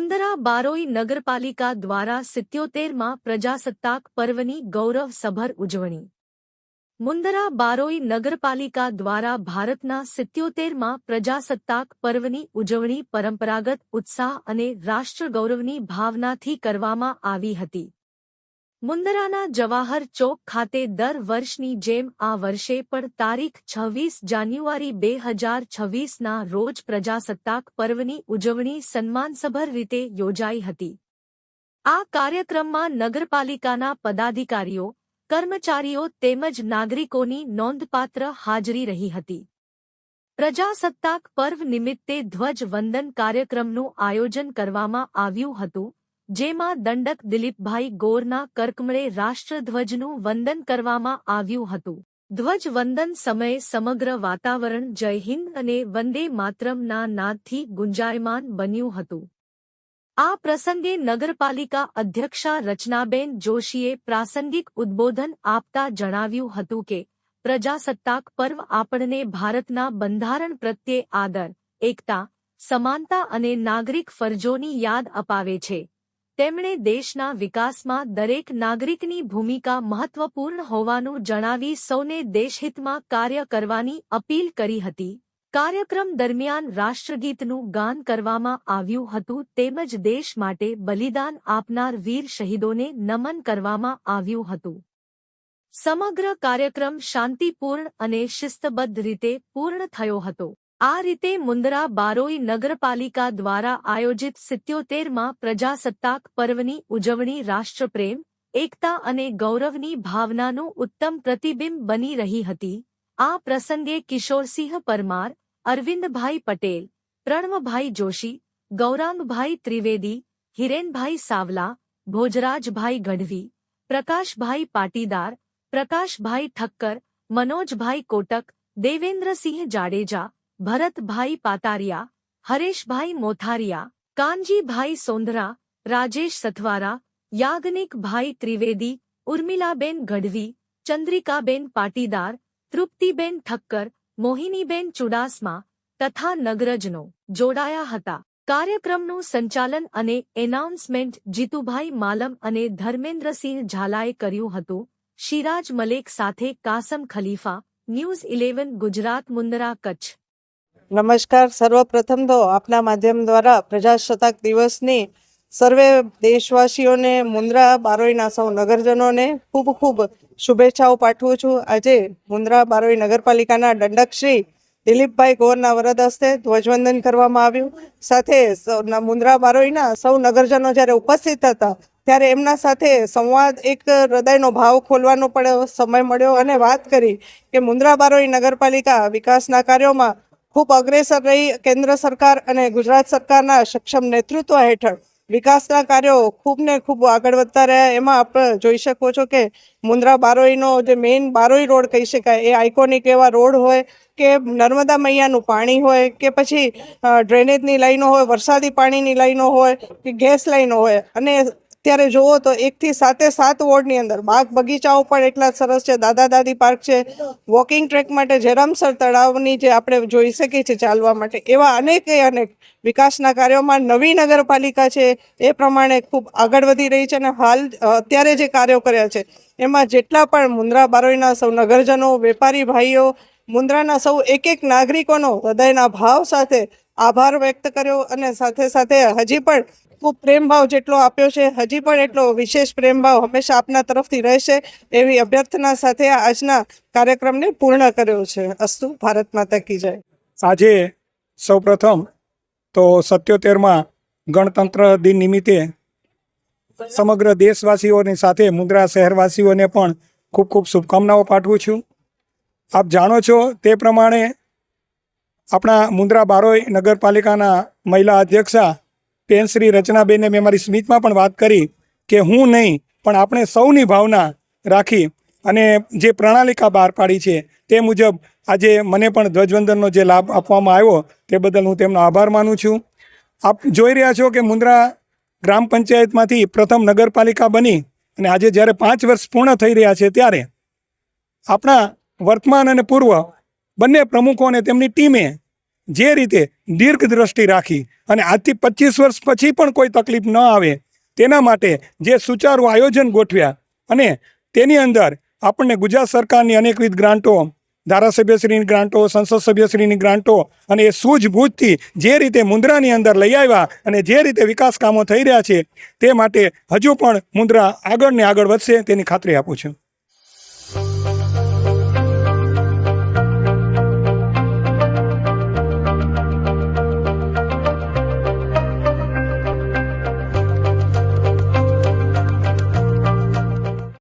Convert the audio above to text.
મુંદરા બારોઈ નગરપાલિકા દ્વારા સિત્યોતેરમાં પ્રજાસત્તાક પર્વની ગૌરવસભર ઉજવણી. મુંદરા બારોઈ નગરપાલિકા દ્વારા ભારતના સિત્યોતેરમાં પ્રજાસત્તાક પર્વની ઉજવણી પરંપરાગત ઉત્સાહ અને રાષ્ટ્રગૌરવની ભાવનાથી કરવામાં આવી હતી. મુંદરાના જવાહર ચોક ખાતે દર વર્ષની જેમ આ વર્ષે પણ તારીખ છવ્વીસ જાન્યુઆરી બે હજાર છવ્વીસના રોજ પ્રજાસત્તાક પર્વની ઉજવણી સન્માનસભર રીતે યોજાઈ હતી. આ કાર્યક્રમમાં નગરપાલિકાના પદાધિકારીઓ, કર્મચારીઓ તેમજ નાગરિકોની નોંધપાત્ર હાજરી રહી હતી. પ્રજાસત્તાક પર્વ નિમિત્તે ધ્વજવંદન કાર્યક્રમનું આયોજન કરવામાં આવ્યું હતું. જેમાં દંડક દિલીપભાઈ ગોરના કર્કમળે રાષ્ટ્રધ્વજનું વંદન કરવામાં આવ્યું હતું. ધ્વજવંદન સમયે સમગ્ર વાતાવરણ જય હિન્દ અને વંદે માતરમના નાદથી ગુંજાયમાન બન્યું હતું. આ પ્રસંગે નગરપાલિકા અધ્યક્ષા રચનાબેન જોશીએ પ્રાસંગિક ઉદ્બોધન આપતા જણાવ્યું હતું કે, પ્રજાસત્તાક પર્વ આપણને ભારતના બંધારણ પ્રત્યે આદર, એકતા, સમાનતા અને નાગરિક ફરજોની યાદ અપાવે છે. તેમણે દેશના વિકાસમાં દરેક નાગરિકની ભૂમિકા મહત્વપૂર્ણ હોવાનું જણાવી સૌને દેશહિતમાં કાર્ય કરવાની અપીલ કરી હતી. કાર્યક્રમ દરમિયાન રાષ્ટ્રગીતનું ગાન કરવામાં આવ્યું હતું તેમજ દેશ માટે બલિદાન આપનાર વીર શહીદોને નમન કરવામાં આવ્યું હતું. સમગ્ર કાર્યક્રમ શાંતિપૂર્ણ અને શિસ્તબદ્ધ રીતે પૂર્ણ થયો હતો. આ રીતે મુંદરા બારોઈ નગરપાલિકા દ્વારા આયોજિત સિત્યોતેરમાં પ્રજાસત્તાક પર્વની ઉજવણી રાષ્ટ્રપ્રેમ, એકતા અને ગૌરવની ભાવનાનું ઉત્તમ પ્રતિબિંબ બની રહી હતી. આ પ્રસંગે કિશોરસિંહ પરમાર, અરવિંદભાઈ પટેલ, પ્રણવભાઈ જોશી, ગૌરાંગભાઈ ત્રિવેદી, હિરેનભાઈ સાવલા, ભોજરાજભાઈ ગઢવી, પ્રકાશભાઈ પાટીદાર, પ્રકાશભાઈ ઠક્કર, મનોજભાઈ કોટક, દેવેન્દ્રસિંહ જાડેજા ભરતભાઈ પાતારિયા, હરેશભાઈ મોથારિયા, કાનજીભાઈ સોંધરા રાજેશ સથવારા, યાજ્ઞિકભાઈ ત્રિવેદી, ઉર્મિલાબેન ગઢવી, ચંદ્રિકાબેન પાટીદાર, તૃપ્તિબેન ઠક્કર, મોહિનીબેન ચુડાસમા તથા નગરજનો જોડાયા હતા. કાર્યક્રમનું સંચાલન અને એનાઉન્સમેન્ટ જીતુભાઈ માલમ અને ધર્મેન્દ્રસિંહ ઝાલાએ કર્યું હતું. શિરાજ મલેક સાથે કાસમ ખલીફા, ન્યૂઝ ઇલેવન ગુજરાત મુંદરા કચ્છ. નમસ્કાર. સર્વપ્રથમ તો આપના માધ્યમ દ્વારા પ્રજાસત્તાક દિવસની સર્વે દેશવાસીઓને મુન્દ્રા બારોઈના સૌ નગરજનોને ખૂબ ખૂબ શુભેચ્છાઓ પાઠવું છું. આજે મુન્દ્રા બારોઈ નગરપાલિકાના દંડક શ્રી દિલીપભાઈ ગોરના વરદ હસ્તે ધ્વજવંદન કરવામાં આવ્યું. સાથે મુન્દ્રા બારોઈના સૌ નગરજનો જ્યારે ઉપસ્થિત હતા, ત્યારે એમના સાથે સંવાદ, એક હૃદયનો ભાવ ખોલવાનો પણ સમય મળ્યો. અને વાત કરી કે મુન્દ્રા બારોઈ નગરપાલિકા વિકાસના કાર્યોમાં ખૂબ અગ્રેસર રહી કેન્દ્ર સરકાર અને ગુજરાત સરકારના સક્ષમ નેતૃત્વ હેઠળ વિકાસના કાર્યો ખૂબ ને ખૂબ આગળ વધતા રહ્યા. એમાં આપણે જોઈ શકો છો કે મુન્દ્રા બારોઈનો જે મેઇન બારોઈ રોડ કહી શકાય, એ આઇકોનિક એવા રોડ હોય કે નર્મદા મૈયાનું પાણી હોય કે પછી ડ્રેનેજની લાઈનો હોય, વરસાદી પાણીની લાઈનો હોય કે ગેસ લાઈનો હોય અને અત્યારે જુઓ તો એકથી સાતે સાત વોર્ડની અંદર બાગ બગીચાઓ પણ એટલા સરસ છે. દાદા દાદી પાર્ક છે. વોકિંગ ટ્રેક માટે જેરામસર તળાવની જે આપણે જોઈ શકીએ છીએ ચાલવા માટે, એવા અનેકે અનેક વિકાસના કાર્યોમાં નવી નગરપાલિકા છે. એ પ્રમાણે ખૂબ આગળ વધી રહી છે અને હાલ અત્યારે જે કાર્યો કર્યા છે, એમાં જેટલા પણ મુન્દ્રા બારોઈના સૌ નગરજનો, વેપારી ભાઈઓ મુન્દ્રાના સૌ એક એક નાગરિકોનો હૃદયના ભાવ સાથે આભાર વ્યક્ત કર્યો અને સાથે સાથે હજી પણ ખૂબ પ્રેમભાવ જેટલો આપ્યો છે, હજી પણ એટલો વિશેષ પ્રેમભાવ હંમેશા આપના તરફથી રહેશે એવી અભ્યર્થના સાથે આજના કાર્યક્રમને પૂર્ણ કર્યો છે. અસ્તુ, ભારત માતા કી જય. આજે સૌપ્રથમ તો સત્યોતેરમાં ગણતંત્ર દિન નિમિત્તે સમગ્ર દેશવાસીઓની સાથે મુન્દ્રા શહેરવાસીઓને પણ ખૂબ ખૂબ શુભકામનાઓ પાઠવું છું. આપ જાણો છો તે પ્રમાણે આપણા મુન્દ્રા બારોઈ નગરપાલિકાના મહિલા અધ્યક્ષા બેન શ્રી રચનાબેને મેં મારી સ્મિતમાં પણ વાત કરી કે હું નહીં, પણ આપણે સૌની ભાવના રાખી અને જે પ્રણાલિકા બહાર પાડી છે તે મુજબ આજે મને પણ ધ્વજવંદનનો જે લાભ આપવામાં આવ્યો તે બદલ હું તેમનો આભાર માનું છું. આપ જોઈ રહ્યા છો કે મુન્દ્રા ગ્રામ પંચાયતમાંથી પ્રથમ નગરપાલિકા બની અને આજે જ્યારે પાંચ વર્ષ પૂર્ણ થઈ રહ્યા છે ત્યારે આપણા વર્તમાન અને પૂર્વ બંને પ્રમુખો અને તેમની ટીમે જે રીતે દીર્ઘ દ્રષ્ટિ રાખી અને આજથી પચીસ વર્ષ પછી પણ કોઈ તકલીફ ન આવે તેના માટે જે સુચારું આયોજન ગોઠવ્યા અને તેની અંદર આપણને ગુજરાત સરકારની અનેકવિધ ગ્રાન્ટો, ધારાસભ્યશ્રીની ગ્રાન્ટો, સંસદ સભ્યશ્રીની ગ્રાન્ટો અને એ સૂઝબૂઝથી જે રીતે મુન્દ્રાની અંદર લઈ આવ્યા અને જે રીતે વિકાસ કામો થઈ રહ્યા છે તે માટે હજુ પણ મુન્દ્રા આગળ ને આગળ વધશે તેની ખાતરી આપું છું.